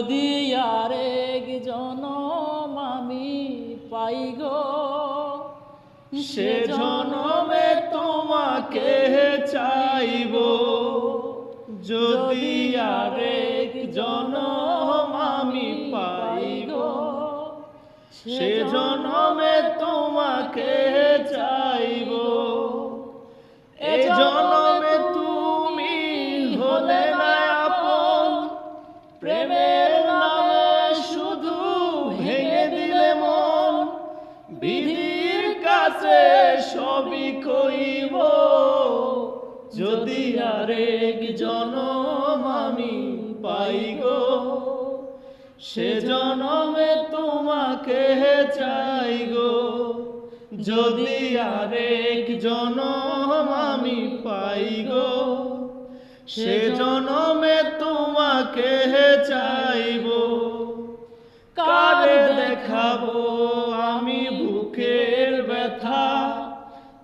যদি আরেক জনম আমি পাই গো। সে জনমে তোমাকে চাইব। যদি আরেক জনম আমি পাই গো। সে জনমে তোমাকে চাইব। এ জনমে তুমি হলে না আপন। প্রেমের বিধির কাছে সবই কইব। যদি আরেক জনম আমি পাই গো, সে জনমে তোমাকে চাই গো। যদি আরেক জনম আমি পাই গো, সে জনমে তোমাকে চাইব। কারে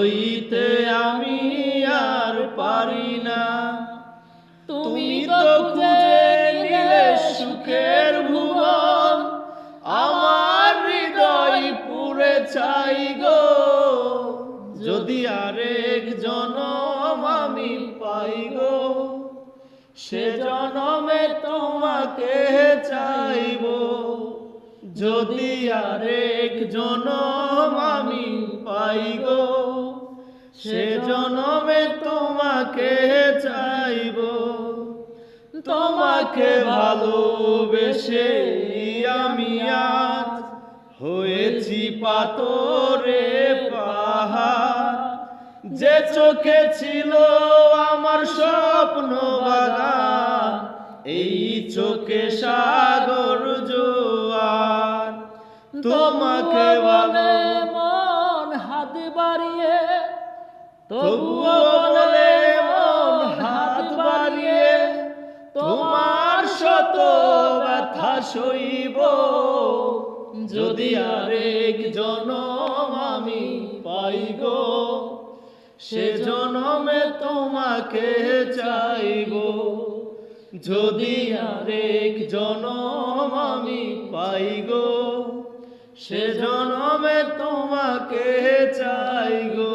সইতে আমি আর পারি না। তুমি তো খুঁজে নিলে সুখের ভুবন। আমার হৃদয় পুরে চাই গো। যদি আরেক জনম আমি পাই গো সে জনমে তোমাকে চাইব। যদি আরেক জনম আমি পাই গো সে জনমে তোমাকে চাইব তোমাকে ভালোবেসে আমি আজ হয়েছি পাতরে পাহাড় যে চোখে ছিল আমার স্বপ্ন বাগান এই চোখে সাগর জোয়ার তোমাকে বলে মন হাত বাড়িয়ে তবুও বলে হাত বাড়িয়ে, তোমার শত ব্যথা সইব। যদি আরেক জনম আমি পাই গো, সে জনমে তোমাকে চাইব। যদি আরেক জনম আমি পাই গো, সে জনমে তোমাকে চাই গো।